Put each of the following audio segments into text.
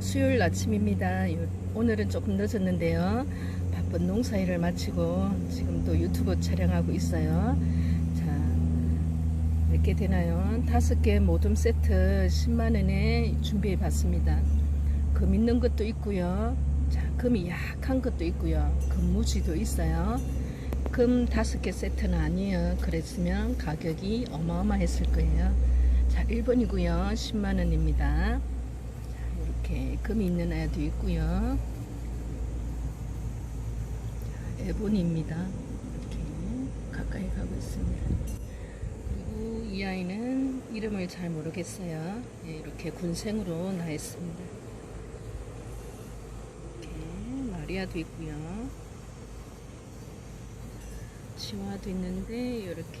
수요일 아침입니다. 요- 오늘은 조금 늦었는데요. 바쁜 농사일을 마치고 지금 또 유튜브 촬영하고 있어요. 자, 몇 개 되나요? 다섯 개 모둠 세트 10만원에 준비해 봤습니다. 금 있는 것도 있고요. 자, 금이 약한 것도 있고요. 금무지도 있어요. 금 다섯 개 세트는 아니에요. 그랬으면 가격이 어마어마했을 거예요. 자, 1번이고요. 10만원입니다. 이렇게 금이 있는 애도 있고요. 자, 에보니입니다. 이렇게 가까이 가고 있습니다. 그리고 이 아이는 이름을 잘 모르겠어요. 예, 이렇게 군생으로 나 있습니다. 이렇게 마리아도 있고요. 치와도 있는데 이렇게.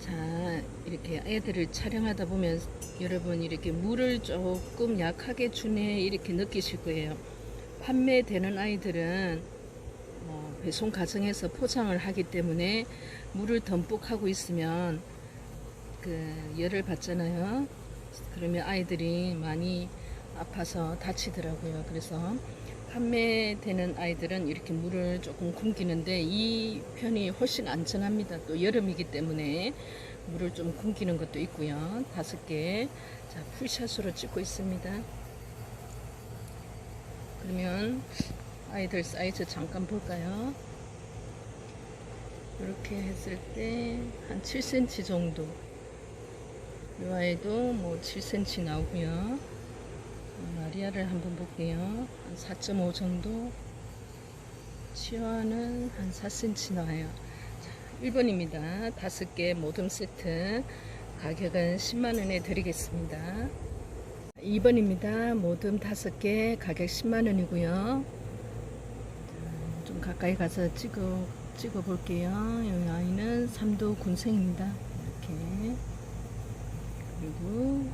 자 이렇게 애들을 촬영하다 보면 여러분 이렇게 물을 조금 약하게 주네 이렇게 느끼실 거예요. 판매되는 아이들은 어, 배송 과정에서 포장을 하기 때문에 물을 듬뿍 하고 있으면 그 열을 받잖아요. 그러면 아이들이 많이 아파서 다치더라고요. 그래서 판매되는 아이들은 이렇게 물을 조금 굶기는데 이 편이 훨씬 안전합니다. 또 여름이기 때문에 물을 좀 굶기는 것도 있고요. 다섯 개. 자, 풀샷으로 찍고 있습니다. 그러면 아이들 사이즈 잠깐 볼까요? 이렇게 했을 때 한 7cm 정도. 이 아이도 뭐 7cm 나오고요. 마리아를 한번 볼게요. 한 4.5 정도. 치와는 한 4cm 나와요. 자, 1번입니다. 다섯 개 모듬 세트. 가격은 10만원에 드리겠습니다. 2번입니다. 모듬 다섯 개 가격 10만원이고요. 좀 가까이 가서 찍어, 찍어 볼게요. 이 아이는 삼도 군생입니다. 이렇게. 그리고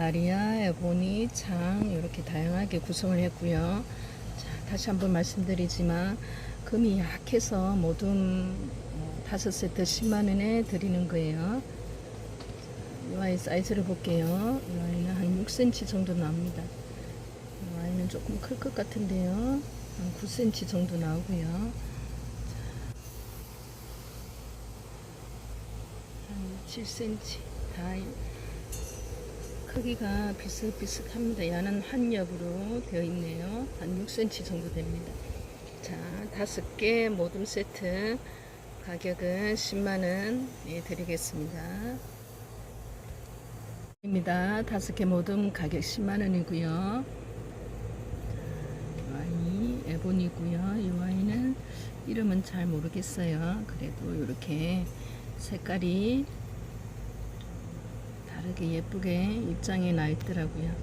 마리아, 에보니, 장 이렇게 다양하게 구성을 했고요. 자, 다시 한번 말씀드리지만 금이 약해서 모든 어, 다섯 세트 10만 원에 드리는 거예요. 이 아이 사이즈를 볼게요. 이 아이는 한 6cm 정도 나옵니다. 이 아이는 조금 클 것 같은데요. 한 9cm 정도 나오고요. 한 7cm 다 크기가 비슷비슷합니다. 얘는 한 엽으로 되어 있네요. 한 6cm 정도 됩니다. 자, 다섯 개 모둠 세트 가격은 10만원 예, 드리겠습니다. 입니다. 다섯 개 모둠 가격 10만원이고요. 와이 에본이고요. 이 와인은 이름은 잘 모르겠어요. 그래도 이렇게 색깔이 다르게 예쁘게 입장에 나 있더라고요.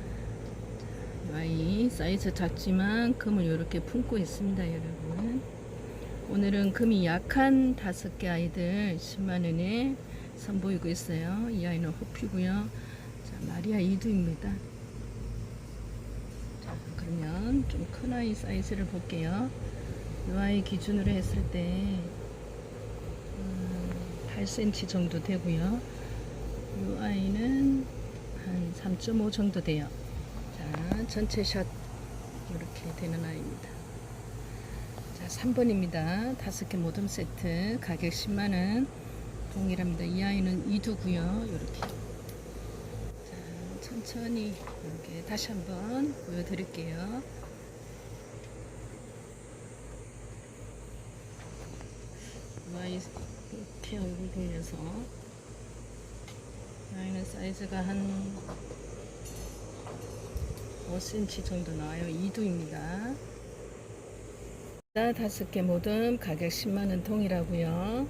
아이 사이즈 작지만 금을 이렇게 품고 있습니다, 여러분. 오늘은 금이 약한 다섯 개 아이들 10만 원에 선보이고 있어요. 이 아이는 호피고요. 자, 마리아 이두입니다. 자, 그러면 좀 큰 아이 사이즈를 볼게요. 이 아이 기준으로 했을 때 음, 8cm 정도 되고요. 이 아이는 한 3.5 정도 돼요. 자, 전체 샷 이렇게 되는 아이입니다. 자, 3번입니다. 다섯 개 모듬 세트 가격 10만 원 동일합니다. 이 아이는 이두고요. 이렇게. 자, 천천히 이렇게 다시 한번 보여드릴게요. 이 아이 이렇게 얼굴 돌려서 아이는 사이즈가 한 5cm 정도 나와요. 2두입니다. 다섯 개 모듬 가격 10만원 동이라고요.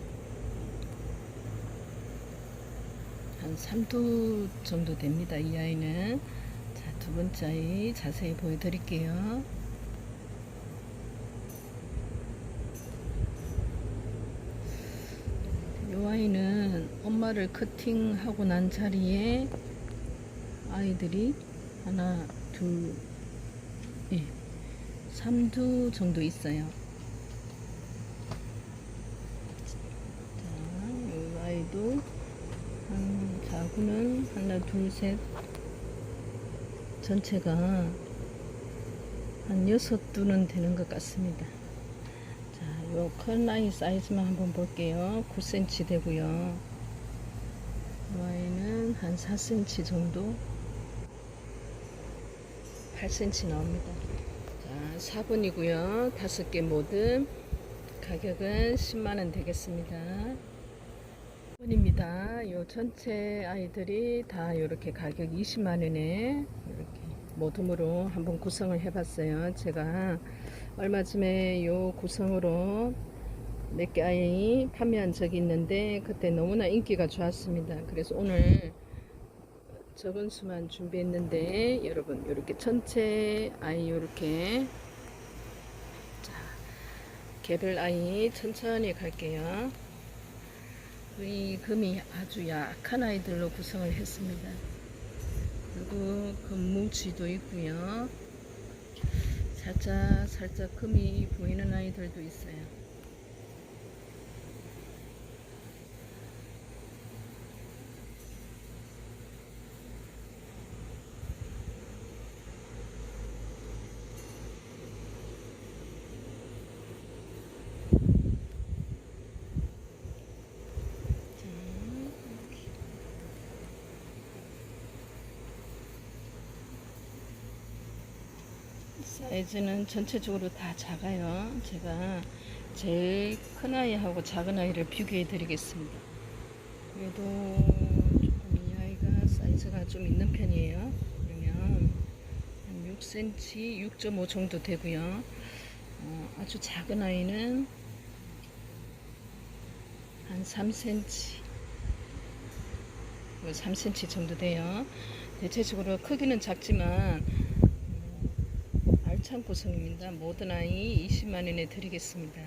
한 3두 정도 됩니다. 이 아이는. 자, 두 번째 아이 자세히 보여드릴게요. 아이는 엄마를 커팅하고 난 자리에 아이들이 하나, 둘, 예, 3두 정도 있어요. 자, 이 아이도 한 자구는 하나, 둘, 셋 전체가 한 여섯 두는 되는 것 같습니다. 자, 요큰 아이 사이즈만 한번 볼게요. 9cm 되고요. 이 아이는 한 4cm 정도 8cm 나옵니다. 자, 4분이고요. 다섯 개 모두 가격은 10만원 되겠습니다. 10분입니다. 요 전체 아이들이 다 이렇게 가격 20만원에 이렇게 모둠으로 한번 구성을 해봤어요. 제가 얼마 전에 요 구성으로 몇 개 아이 판매한 적이 있는데 그때 너무나 인기가 좋았습니다. 그래서 오늘 적은 수만 준비했는데 여러분 이렇게 전체 아이 이렇게 자 개별 아이 천천히 갈게요. 이 금이 아주 약한 아이들로 구성을 했습니다. 그리고 금뭉치도 있고요. 살짝 살짝 금이 보이는 아이들도 있어요. 자, 이렇게. 사이즈는 전체적으로 다 작아요. 제가 제일 큰 아이하고 작은 아이를 비교해 드리겠습니다. 그래도 조금 이 아이가 사이즈가 좀 있는 편이에요. 그러면 한 6cm, 6.5 정도 되고요. 어, 아주 작은 아이는 한 3cm, 3cm 정도 돼요. 대체적으로 크기는 작지만 음, 알찬 구성입니다. 모든 아이 20만 원에 드리겠습니다.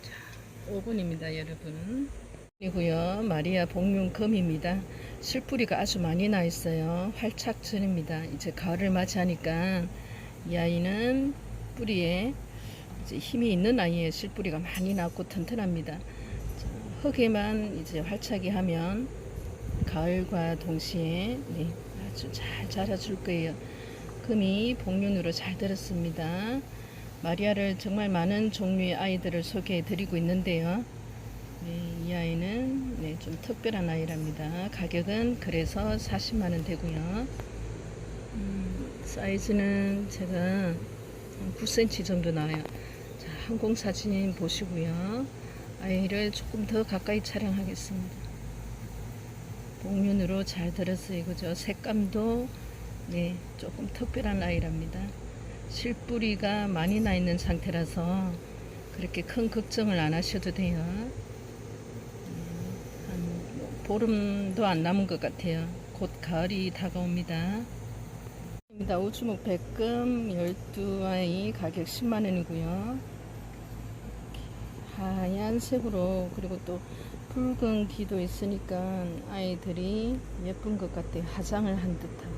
자, 5분입니다, 여러분. 그리고요, 마리아 복륜금입니다. 실뿌리가 아주 많이 나 있어요. 활착 전입니다. 이제 가을을 맞이하니까 이 아이는 뿌리에 힘이 있는 아이의 실뿌리가 많이 났고 튼튼합니다. 자, 흙에만 이제 활착이 하면 가을과 동시에 네, 아주 잘 자라줄 거예요. 금이 복륜으로 잘 들었습니다. 마리아를 정말 많은 종류의 아이들을 소개해 드리고 있는데요. 네, 이 아이는 네, 좀 특별한 아이랍니다. 가격은 그래서 40만원 되고요. 음, 사이즈는 제가 한 9cm 정도 나와요. 자, 항공 사진 보시고요. 아이를 조금 더 가까이 촬영하겠습니다. 복륜으로 잘 들었어요. 그죠? 색감도 네, 조금 특별한 아이랍니다. 실뿌리가 많이 나 있는 상태라서 그렇게 큰 걱정을 안 하셔도 돼요. 한 보름도 안 남은 것 같아요. 곧 가을이 다가옵니다. 우주목 백금 12아이 가격 10만원이고요. 하얀색으로 그리고 또 붉은 귀도 있으니까 아이들이 예쁜 것 같아요. 화장을 한 듯한.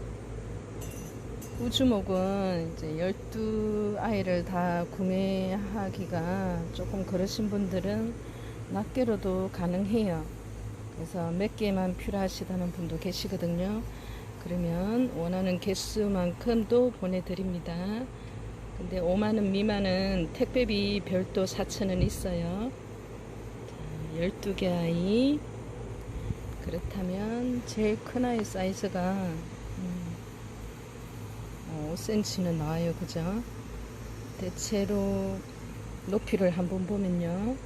우주목은 이제 12아이를 다 구매하기가 조금 그러신 분들은 낱개로도 가능해요. 그래서 몇 개만 필요하시다는 분도 계시거든요. 그러면 원하는 개수만큼도 보내드립니다. 근데 5만원 미만은 택배비 별도 4천원 있어요. 자, 12개 아이. 그렇다면 제일 큰 아이 사이즈가 음, 5cm는 나와요. 그죠? 대체로 높이를 한번 보면요.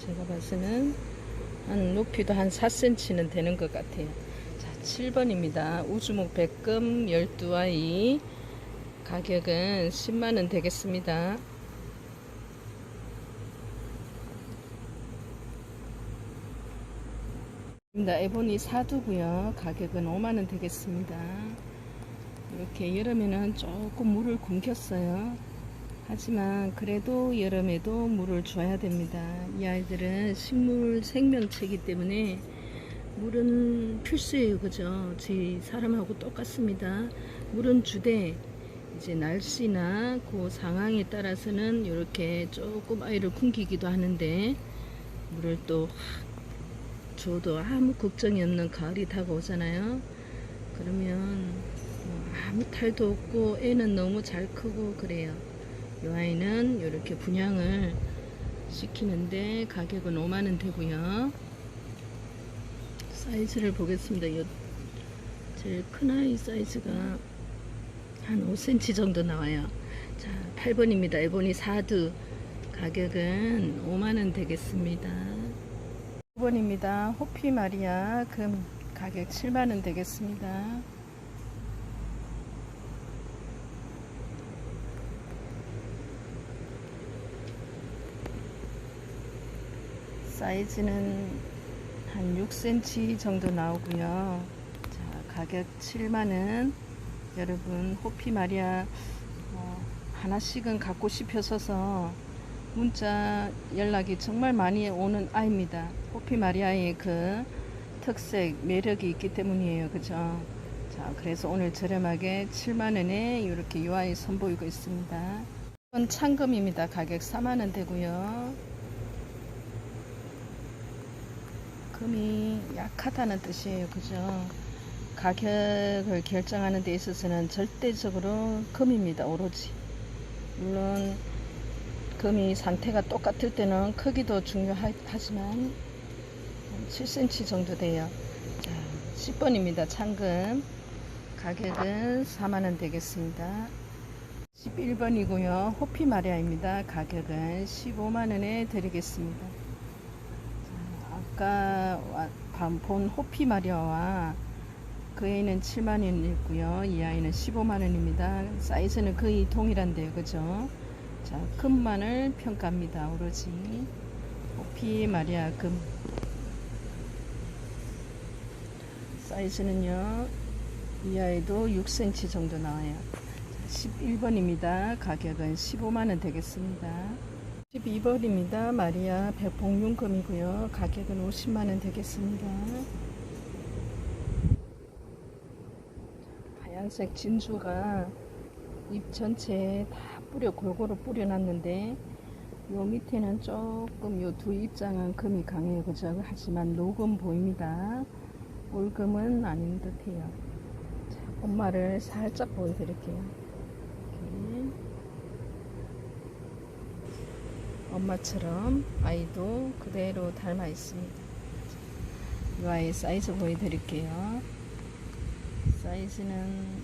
제가 봐서는 한 높이도 한 4cm는 되는 것 같아요. 자, 7번입니다. 우주목 백금 12아이 가격은 10만원 되겠습니다. 에보니 사두고요. 가격은 5만원 되겠습니다. 이렇게 여름에는 조금 물을 굶겼어요. 하지만 그래도 여름에도 물을 줘야 됩니다. 이 아이들은 식물 생명체이기 때문에 물은 필수예요. 그죠? 저희 사람하고 똑같습니다. 물은 주되 이제 날씨나 그 상황에 따라서는 이렇게 조금 아이를 굶기기도 하는데 물을 또 줘도 아무 걱정이 없는 가을이 다가오잖아요. 그러면 뭐 아무 탈도 없고 애는 너무 잘 크고 그래요. 이 아이는 이렇게 분양을 시키는데 가격은 5만원 되고요. 사이즈를 보겠습니다. 요 제일 큰 아이 사이즈가 한 5cm 정도 나와요. 자, 8번입니다. 에보니 4두 가격은 5만원 되겠습니다. 9번입니다. 호피 마리아 금 가격 7만원 되겠습니다. 사이즈는 한 6cm 정도 나오고요. 자, 가격 7만원. 여러분, 호피 마리아 어, 하나씩은 갖고 싶어서서 문자 연락이 정말 많이 오는 아이입니다. 호피 마리아의 그 특색, 매력이 있기 때문이에요. 그죠? 자, 그래서 오늘 저렴하게 7만원에 이렇게 이 아이 선보이고 있습니다. 이건 창금입니다. 가격 4만원 되고요. 금이 약하다는 뜻이에요. 그죠? 가격을 결정하는 데 있어서는 절대적으로 금입니다. 오로지. 물론 금이 상태가 똑같을 때는 크기도 중요하지만 7cm 정도 돼요. 자, 10번입니다. 창금. 가격은 4만원 되겠습니다. 11번이고요. 호피 마리아입니다. 가격은 15만원에 드리겠습니다. 아까 본 호피 마리아와 그 애는 7만원이고요. 이 아이는 15만원입니다. 사이즈는 거의 동일한데요. 그죠? 자, 금만을 평가합니다. 오로지. 호피 마리아 금. 사이즈는요. 이 아이도 6cm 정도 나와요. 11번입니다. 가격은 15만원 되겠습니다. 12번입니다. 마리아 백봉윤금이고요. 가격은 50만원 되겠습니다. 하얀색 진주가 잎 전체에 다 뿌려 골고루 뿌려놨는데 요 밑에는 조금 요 두 입장은 금이 강해요. 그죠? 하지만 녹음 보입니다. 올금은 아닌 듯해요. 자, 엄마를 살짝 보여드릴게요. 이렇게. 엄마처럼 아이도 그대로 닮아 있습니다. 이 아이 사이즈 보여드릴게요. 사이즈는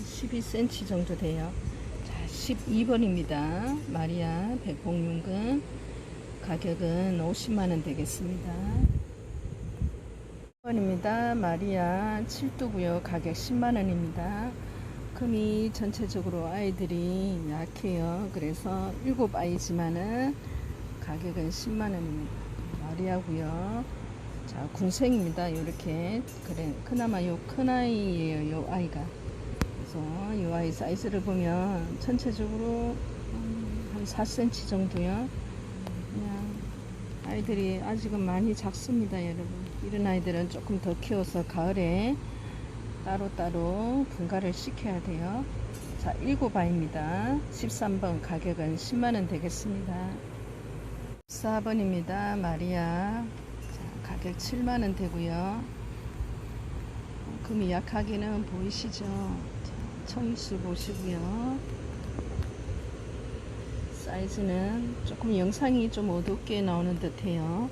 12cm 정도 돼요. 자, 12번입니다. 마리아 백봉윤금 가격은 50만원 되겠습니다. 1번입니다. 마리아 7두고요. 가격 10만원입니다. 금이 전체적으로 아이들이 약해요. 그래서 7아이지만은 가격은 10만원입니다. 마리아고요. 자, 군생입니다. 이렇게 그래 그나마 요 큰 아이예요. 요 아이가. 그래서 요 아이 사이즈를 보면 전체적으로 음, 한 4cm 정도요. 그냥 아이들이 아직은 많이 작습니다, 여러분. 이런 아이들은 조금 더 키워서 가을에 따로따로 분갈을 시켜야 돼요. 자, 7아입니다. 13번 가격은 10만원 되겠습니다. 14번입니다. 마리아. 자, 가격 7만원 되고요. 금이 약하게는 보이시죠? 자, 청수 보시고요. 사이즈는 조금 영상이 좀 어둡게 나오는 듯해요.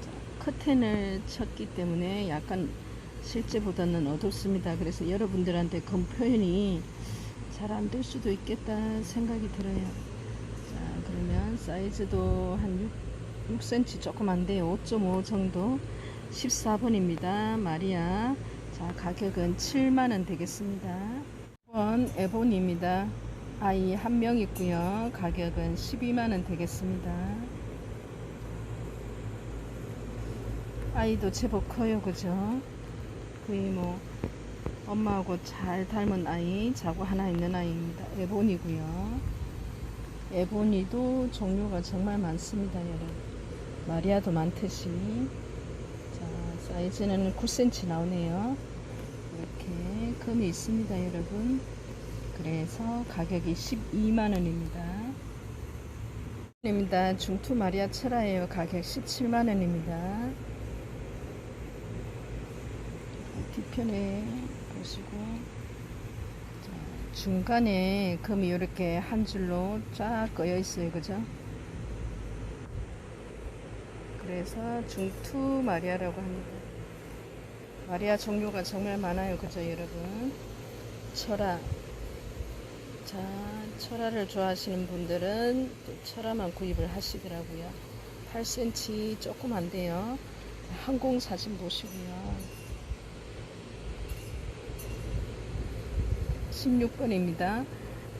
자, 커튼을 쳤기 때문에 약간 실제보다는 어둡습니다. 그래서 여러분들한테 금 표현이 잘 안 될 수도 있겠다 생각이 들어요. 자, 그러면 사이즈도 한 6, 6cm 조금 안 돼요. 5.5 정도. 14번입니다. 마리아. 자, 가격은 7만원 되겠습니다. 1번 에본입니다. 아이 한 명 있고요. 가격은 12만원 되겠습니다. 아이도 제법 커요. 그죠? 거의 뭐 엄마하고 잘 닮은 아이, 자고 하나 있는 아이입니다. 에보니고요. 에보니도 종류가 정말 많습니다, 여러분. 마리아도 많듯이. 자, 사이즈는 9cm 나오네요. 이렇게 금이 있습니다, 여러분. 그래서 가격이 12만원입니다. 입니다. 중투 마리아 철화예요. 가격 17만원입니다. 뒤편에 보시고 자, 중간에 금이 이렇게 한 줄로 쫙 꺼여 있어요. 그죠? 그래서 중투 마리아라고 합니다. 마리아 종류가 정말 많아요. 그죠, 여러분? 철화. 자, 철화를 좋아하시는 분들은 또 철화만 구입을 하시더라고요. 8cm 조금 안 돼요. 항공 사진 보시고요. 16번입니다.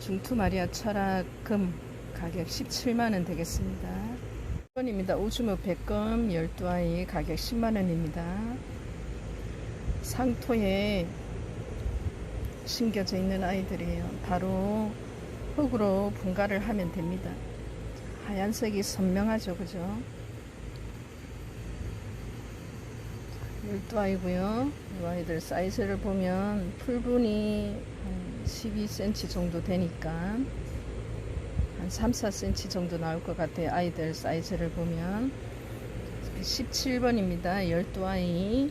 중투 마리아 철학 금 가격 17만원 되겠습니다. 1번입니다. 오즈모 백금 12아이 가격 10만원입니다. 상토에 심겨져 있는 아이들이에요. 바로 흙으로 분갈을 하면 됩니다. 하얀색이 선명하죠. 그죠? 12아이고요. 이 아이들 사이즈를 보면 풀분이 한 12cm 정도 되니까 한 3, 4cm 정도 나올 것 같아요. 아이들 사이즈를 보면 17번입니다. 12아이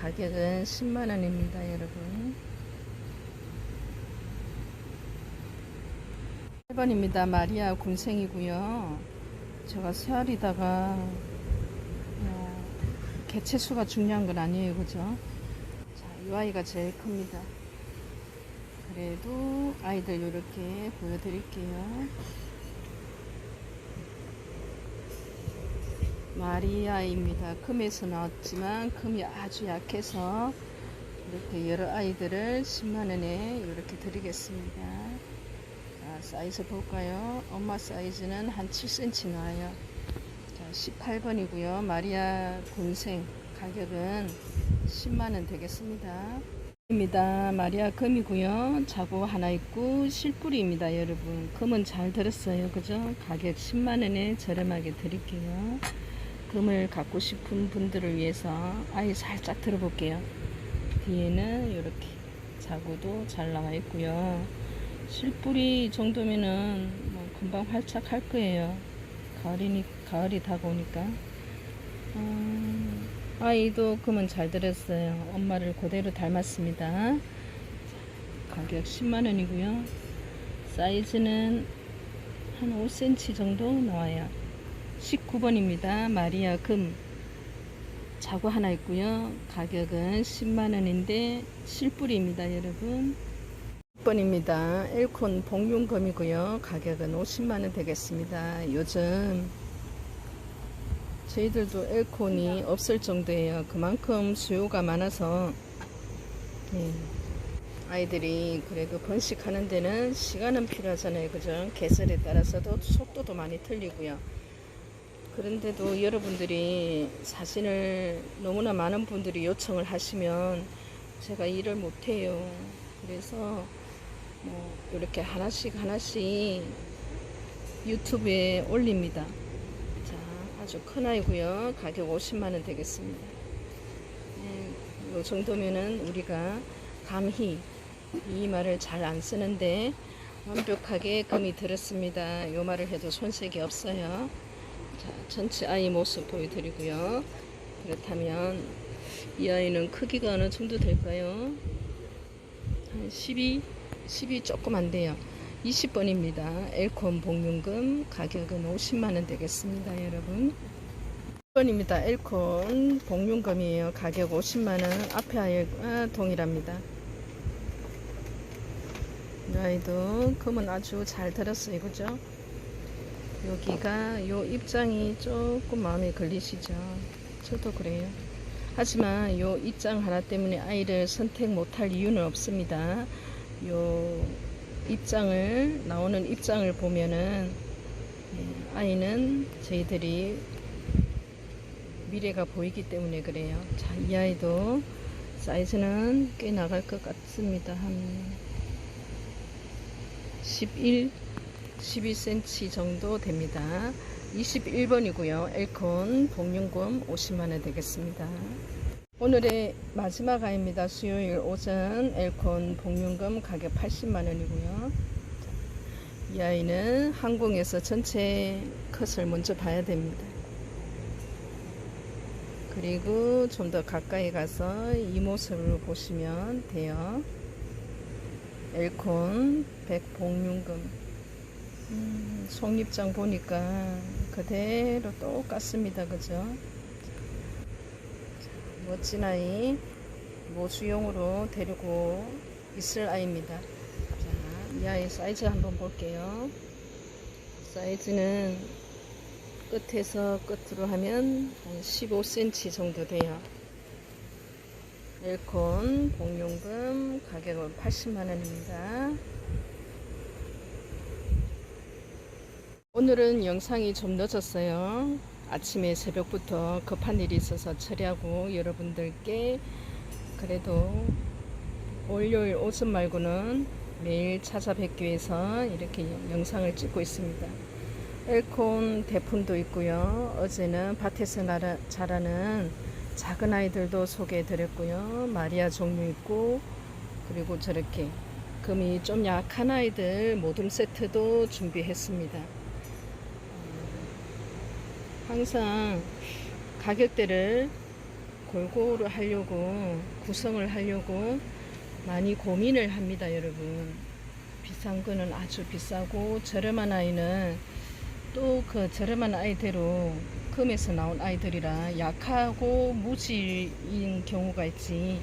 가격은 10만원입니다. 여러분 8번입니다. 마리아 군생이고요. 제가 세알이다가 어, 개체수가 중요한 건 아니에요. 그죠? 자, 이 아이가 제일 큽니다. 그래도 아이들 이렇게 보여드릴게요. 마리아입니다. 금에서 나왔지만 금이 아주 약해서 이렇게 여러 아이들을 10만원에 이렇게 드리겠습니다. 자, 사이즈 볼까요? 엄마 사이즈는 한 7cm 나와요. 자, 18번이고요. 마리아 군생 가격은 10만원 되겠습니다. 입니다. 마리아 금이고요. 자고 하나 있고 실뿌리입니다, 여러분. 금은 잘 들었어요. 그죠? 가격 10만 원에 저렴하게 드릴게요. 금을 갖고 싶은 분들을 위해서 아예 살짝 들어볼게요. 뒤에는 이렇게 자구도 잘 나와 있고요. 실뿌리 정도면은 뭐 금방 활착 할 거예요. 가을이니 가을이 다가오니까. 음, 아이도 금은 잘 들었어요. 엄마를 그대로 닮았습니다. 가격 10만 원이고요. 사이즈는 한 5cm 정도 나와요. 19번입니다. 마리아 금 자구 하나 있고요. 가격은 10만원인데 실뿌리입니다. 여러분. 6번입니다. 엘콘 복륜금이고요. 가격은 50만원 되겠습니다. 요즘 저희들도 엘콘이 없을 정도예요. 그만큼 수요가 많아서 예. 아이들이 그래도 번식하는 데는 시간은 필요하잖아요. 그죠? 계절에 따라서도 속도도 많이 틀리고요. 그런데도 여러분들이 사진을 너무나 많은 분들이 요청을 하시면 제가 일을 못해요. 그래서 뭐 이렇게 하나씩 하나씩 유튜브에 올립니다. 자, 아주 큰 아이고요. 가격 50만원 되겠습니다. 이 정도면은 우리가 감히 이 말을 잘 안 쓰는데 완벽하게 금이 들었습니다. 이 말을 해도 손색이 없어요. 자, 전체 아이 모습 보여드리고요. 그렇다면 이 아이는 크기가 어느 정도 될까요? 한 12, 12 조금 안 돼요. 20번입니다. 엘콘 복륜금 가격은 50만원 되겠습니다. 여러분. 1번입니다. 엘콘 복륜금이에요. 가격 50만원. 앞에 아이가 동일합니다. 이 아이도 금은 아주 잘 들었어요. 그죠? 여기가 요 입장이 조금 마음에 걸리시죠? 저도 그래요. 하지만 요 입장 하나 때문에 아이를 선택 못할 이유는 없습니다. 요 입장을 나오는 입장을 보면은 예, 아이는 저희들이 미래가 보이기 때문에 그래요. 자, 이 아이도 사이즈는 꽤 나갈 것 같습니다. 한 11, 12cm 정도 됩니다. 21번이고요. 엘콘 복륜금 50만원 되겠습니다. 오늘의 마지막 아입니다. 수요일 오전 엘콘 복륜금 가격 80만원이고요. 이 아이는 항공에서 전체 컷을 먼저 봐야 됩니다. 그리고 좀 더 가까이 가서 이 모습을 보시면 돼요. 엘콘 백복륜금 음, 속립장 보니까 그대로 똑같습니다. 그죠? 자, 멋진 아이 모수용으로 데리고 있을 아이입니다. 자, 이 아이 사이즈 한번 볼게요. 사이즈는 끝에서 끝으로 하면 한 15cm 정도 돼요. 엘콘 공용금 가격은 80만원입니다. 오늘은 영상이 좀 늦었어요. 아침에 새벽부터 급한 일이 있어서 처리하고 여러분들께 그래도 월요일 오전 말고는 매일 찾아뵙기 위해서 이렇게 영상을 찍고 있습니다. 엘콘 대품도 있고요. 어제는 밭에서 자라는 작은 아이들도 소개해 드렸고요. 마리아 종류 있고 그리고 저렇게 금이 좀 약한 아이들 모둠 세트도 준비했습니다. 항상 가격대를 골고루 하려고 구성을 하려고 많이 고민을 합니다, 여러분. 비싼 거는 아주 비싸고 저렴한 아이는 또 그 저렴한 아이대로 금에서 나온 아이들이라 약하고 무지인 경우가 있지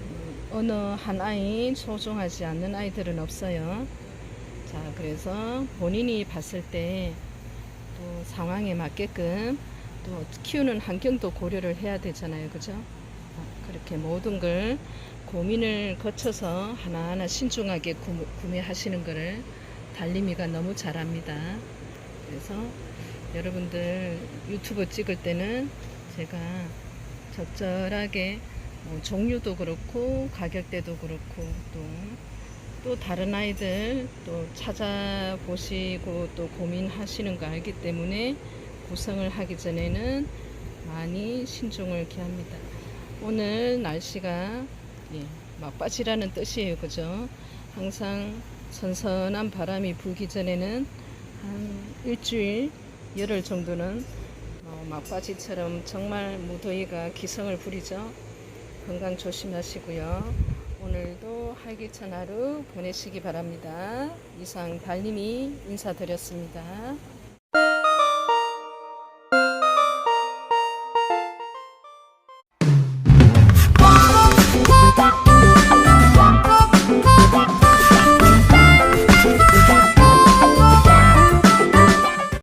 음, 어느 한 아이 소중하지 않는 아이들은 없어요. 자, 그래서 본인이 봤을 때 또 상황에 맞게끔 또 키우는 환경도 고려를 해야 되잖아요. 그죠? 아, 그렇게 모든 걸 고민을 거쳐서 하나하나 신중하게 구, 구매하시는 것을 달림이가 너무 잘합니다. 그래서 여러분들 유튜브 찍을 때는 제가 적절하게 뭐 종류도 그렇고 가격대도 그렇고 또, 또 다른 아이들 또 찾아보시고 또 고민하시는 거 알기 때문에 구성을 하기 전에는 많이 신중을 기합니다. 오늘 날씨가 예, 막바지라는 뜻이에요. 그죠? 항상 선선한 바람이 불기 전에는 한 일주일 열흘 정도는 어, 막바지처럼 정말 무더위가 기성을 부리죠. 건강 조심하시고요. 오늘도 활기찬 하루 보내시기 바랍니다. 이상 달님이 인사드렸습니다.